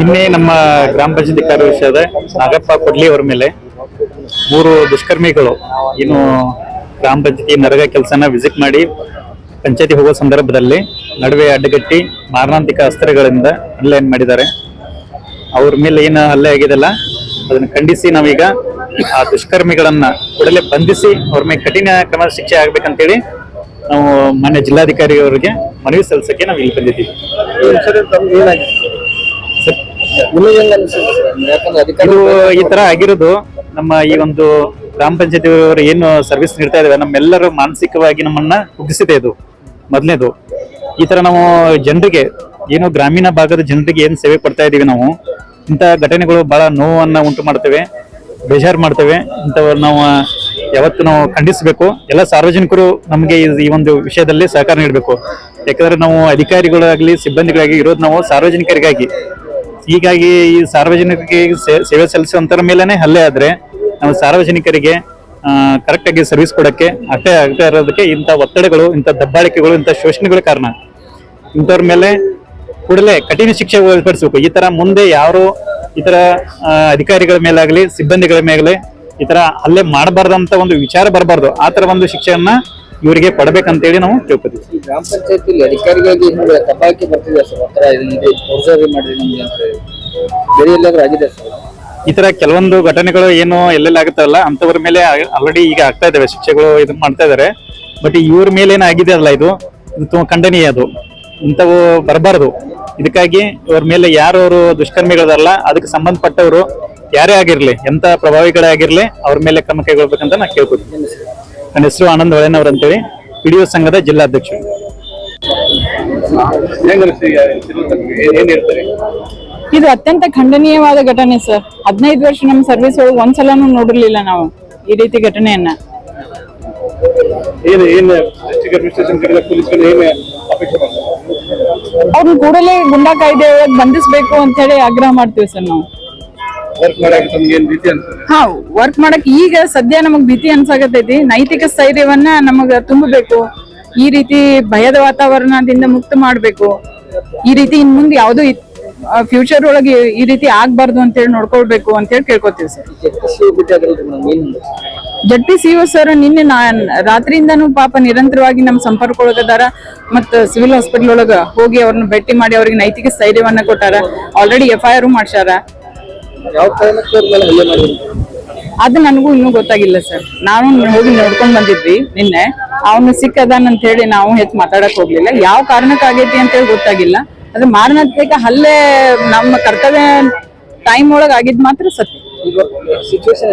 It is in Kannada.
ನಿನ್ನೆ ನಮ್ಮ ಗ್ರಾಮ ಪಂಚಾಯತಿ ಕಾರ್ಯದರ್ಶಿಯಾದ ನಾಗಪ್ಪ ಕೊಡ್ಲಿ ಅವರ ಮೇಲೆ ಮೂರು ದುಷ್ಕರ್ಮಿಗಳು ಏನು ಗ್ರಾಮ ಪಂಚಾಯತಿ ನರಗ ಕೆಲಸನ ವಿಸಿಟ್ ಮಾಡಿ ಪಂಚಾಯತಿ ಹೋಗೋ ಸಂದರ್ಭದಲ್ಲಿ ನಡುವೆ ಅಡ್ಡಗಟ್ಟಿ ಮಾರಣಾಂತಿಕ ಅಸ್ತ್ರಗಳಿಂದ ಹಲ್ಲೆ ಮಾಡಿದ್ದಾರೆ. ಅವ್ರ ಮೇಲೆ ಏನು ಹಲ್ಲೆ ಆಗಿದೆಲ್ಲ ಅದನ್ನ ಖಂಡಿಸಿ ನಾವೀಗ ಆ ದುಷ್ಕರ್ಮಿಗಳನ್ನ ಕೂಡಲೇ ಬಂಧಿಸಿ ಅವ್ರ ಮೇಲೆ ಕಠಿಣ ಕ್ರಮ ಶಿಕ್ಷೆ ಆಗ್ಬೇಕಂತೇಳಿ ನಾವು ಮಾನ್ಯ ಜಿಲ್ಲಾಧಿಕಾರಿ ಅವರಿಗೆ ಮನವಿ ಸಲ್ಲಿಸಕ್ಕೆ ನಾವು ಇಲ್ಲಿ ಬಂದಿದ್ದೀವಿ ಸರ್, ನಿಮಗೆ ಅನ್ಸುತ್ತೆ ಸರ್ ಯಾಕಂದ್ರೆ ಅಧಿಕಾರಿ ಇದು ಈ ತರ ಆಗಿರೋದು ನಮ್ಮ ಈ ಒಂದು ಗ್ರಾಮ ಪಂಚಾಯತಿ ಅವರು ಏನು ಸರ್ವಿಸ್ ನೀಡ್ತಾ ಇದಾವೆ ನಮ್ಮೆಲ್ಲರೂ ಮಾನಸಿಕವಾಗಿ ನಮ್ಮನ್ನ ಕುಗ್ಗಿಸಿದೆ ಇದು. ಮೊದಲನೇದು ಈ ತರ ನಾವು ಜನರಿಗೆ ಏನು ಗ್ರಾಮೀಣ ಭಾಗದ ಜನರಿಗೆ ಏನು ಸೇವೆ ಕೊಡ್ತಾ ಇದೀವಿ ನಾವು ಇಂಥ ಘಟನೆಗಳು ಬಹಳ ನೋವನ್ನ ಉಂಟು ಮಾಡ್ತೇವೆ ಬೇಜಾರು ಮಾಡ್ತೇವೆ. ಇಂಥವ್ ನಾವು ಯಾವತ್ತು ನಾವು ಖಂಡಿಸಬೇಕು. ಎಲ್ಲ ಸಾರ್ವಜನಿಕರು ನಮಗೆ ಈ- ಈ ಒಂದು ವಿಷಯದಲ್ಲಿ ಸಹಕಾರ ನೀಡಬೇಕು. ಯಾಕಂದ್ರೆ ನಾವು ಅಧಿಕಾರಿಗಳಾಗಲಿ ಸಿಬ್ಬಂದಿಗಳಾಗಿ ಇರೋದು ನಾವು ಸಾರ್ವಜನಿಕರಿಗಾಗಿ. ಹೀಗಾಗಿ ಈ ಸಾರ್ವಜನಿಕರಿಗೆ ಸೇವೆ ಸಲ್ಲಿಸುವಂತರ ಮೇಲೇನೆ ಹಲ್ಲೆ ಆದ್ರೆ ನಾವು ಸಾರ್ವಜನಿಕರಿಗೆ ಕರೆಕ್ಟ್ ಆಗಿ ಸರ್ವಿಸ್ ಕೊಡಕ್ಕೆ ಅಷ್ಟೇ ಆಗ್ತಾ ಇರೋದಕ್ಕೆ ಇಂಥ ಒತ್ತಡಗಳು, ಇಂಥ ದಬ್ಬಾಳಿಕೆಗಳು, ಇಂಥ ಶೋಷಣೆಗಳು ಕಾರಣ. ಇಂಥವ್ರ ಮೇಲೆ ಕೂಡಲೇ ಕಠಿಣ ಶಿಕ್ಷೆ ಒಳಪಡಿಸಬೇಕು ಈ ತರ ಮುಂದೆ ಯಾರು ಈ ತರ ಅಧಿಕಾರಿಗಳ ಮೇಲಾಗ್ಲಿ, ಸಿಬ್ಬಂದಿಗಳ ಮೇಲೆ ಈ ತರ ಹಲ್ಲೆ ಮಾಡಬಾರ್ದಂತ ಒಂದು ವಿಚಾರ ಬರಬಾರ್ದು. ಆ ತರ ಒಂದು ಶಿಕ್ಷೆಯನ್ನ ಇವರಿಗೆ ಕೊಡಬೇಕಂತೇಳಿ ನಾವು ತಿಳ್ಕೊತೀವಿ. ಗ್ರಾಮ ಪಂಚಾಯತಿಲಿ ಅಧಿಕಾರಿಗಳಿಗೆ ಹಿಂಗೆ ತಪಾಕಿ ಬರ್ತಿದೆ ಸರ್? ಒಂಥರ ಫೋರ್ಜರಿ ನಮ್ಗೆ ಅಂತ ಹೇಳಿ. ಬೇರೆ ಎಲ್ಲಾದ್ರೂ ಆಗಿದೆ ಸರ್? ಈ ತರ ಕೆಲವೊಂದು ಘಟನೆಗಳು ಏನು ಎಲ್ಲೆಲ್ಲ ಆಗುತ್ತಲ್ಲ ಅಂತವ್ರ ಮೇಲೆ ಆಲ್ರೆಡಿ ಈಗ ಆಗ್ತಾ ಇದಾವೆ ಶಿಕ್ಷೆಗಳು ಇದು ಮಾಡ್ತಾ ಇದಾರೆ. ಬಟ್ ಇವ್ರ ಮೇಲೆ ಏನಾಗಿದೆ ಅಲ್ಲ ಇದು? ಇದು ತುಂಬಾ ಖಂಡನೀಯ ಅದು. ಇಂಥವು ಬರಬಾರ್ದು. ಇದಕ್ಕಾಗಿ ಇವ್ರ ಮೇಲೆ ಯಾರವರು ಅವರು ದುಷ್ಕರ್ಮಿಗಳದಲ್ಲ ಅದಕ್ಕೆ ಸಂಬಂಧಪಟ್ಟವರು ಯಾರೇ ಆಗಿರ್ಲಿ ಎಂತ ಪ್ರಭಾವಿಗಳೇ ಆಗಿರ್ಲಿ ಅವ್ರ ಮೇಲೆ ಕ್ರಮ ಕೈಗೊಳ್ಬೇಕಂತ ನಾ ಕೇಳ್ಕೊತೀನಿ ನನ್ನ ಹೆಸರು ಆನಂದ್ ಹೊಳೆನವ್ರ ಅಂತೇಳಿ. ಪಿಡಿಒ ಸಂಘದ ಜಿಲ್ಲಾಧ್ಯಕ್ಷರು. ಏನ್ ಹೇಳ್ತಾರೆ? ಇದು ಅತ್ಯಂತ ಖಂಡನೀಯವಾದ ಘಟನೆ ಸರ್. ಹದಿನೈದು ವರ್ಷ ನಮ್ಮ ಸರ್ವಿಸ್ ಒಳಗೆ ಒಂದ್ಸಲನೂ ನೋಡಿರ್ಲಿಲ್ಲ ನಾವು ಈ ರೀತಿ ಘಟನೆಯನ್ನ. ಅವ್ರನ್ನ ಕೂಡಲೇ ಗುಂಡಾ ಕಾಯ್ದೆ ಒಳಗೆ ಬಂಧಿಸ್ಬೇಕು ಅಂತ ಹೇಳಿ ಆಗ್ರಹ ಮಾಡ್ತೀವಿ ಸರ್ ನಾವು. ಹಾ ವರ್ಕ್ ಮಾಡಕ್ ಈಗ ಸದ್ಯ ನಮಗ್ ಭೀತಿ ಅನ್ಸಾಗತೈತಿ ನೈತಿಕ ಸ್ಥೈರ್ಯವನ್ನ ನಮಗ ತುಂಬಬೇಕು. ಈ ರೀತಿ ಭಯದ ವಾತಾವರಣದಿಂದ ಮುಕ್ತ ಮಾಡ್ಬೇಕು. ಈ ರೀತಿ ಇನ್ ಮುಂದೆ ಯಾವ್ದು ಫ್ಯೂಚರ್ ಒಳಗೆ ಈ ರೀತಿ ಆಗ್ಬಾರ್ದು ಅಂತ ಹೇಳಿ ನೋಡ್ಕೊಳ್ಬೇಕು ಅಂತ ಹೇಳಿ ಕೇಳ್ಕೊತೀವಿ ಸರ್. ಜಟ್ಟಿ ಸಿ ಸಿ ಸರ್ ನಿನ್ನೆ ರಾತ್ರಿಯಿಂದನೂ ಪಾಪ ನಿರಂತರವಾಗಿ ನಮ್ಮ ಸಂಪರ್ಕ ಒಳಗದಾರ ಮತ್ತ ಸಿವಿಲ್ ಹಾಸ್ಪಿಟಲ್ ಒಳಗ ಹೋಗಿ ಅವ್ರನ್ನ ಭೇಟಿ ಮಾಡಿ ಅವ್ರಿಗೆ ನೈತಿಕ ಸ್ಥೈರ್ಯವನ್ನ ಕೊಟ್ಟಾರ. ಆಲ್ರೆಡಿ ಎಫ್ ಐ ಆರ್ ಮಾಡ್ಯಾರ ಯಾವ ಕಾರಣಕ್ಕೆ ಅವ್ರ ಮೇಲೆ ಹಲ್ಲೆ ಮಾಡಿದ್ರು? ಅದು ನನಗೂ ಇನ್ನೂ ಗೊತ್ತಾಗಿಲ್ಲ ಸರ್. ನಾನು ಹೋಗಿ ನೋಡ್ಕೊಂಡ್ ಬಂದಿದ್ವಿ ನಿನ್ನೆ. ಅವನು ಸಿಕ್ಕದಾನ ಅಂತ ಹೇಳಿ ನಾವು ಹೆಚ್ಚು ಮಾತಾಡಕ್ ಹೋಗ್ಲಿಲ್ಲ. ಯಾವ ಕಾರಣಕ್ಕಾಗೈತಿ ಅಂತ ಹೇಳಿ ಗೊತ್ತಾಗಿಲ್ಲ. ಅದು ಮಾರಣಾಂತಿಕ ಹಲ್ಲೆ ನಮ್ಮ ಕರ್ತವ್ಯ ಟೈಮ್ ಒಳಗಾಗಿದ್ ಆಗಿದ್ ಮಾತ್ರ ಸತ್ಯ. ಸಿಚುವೇಶನ್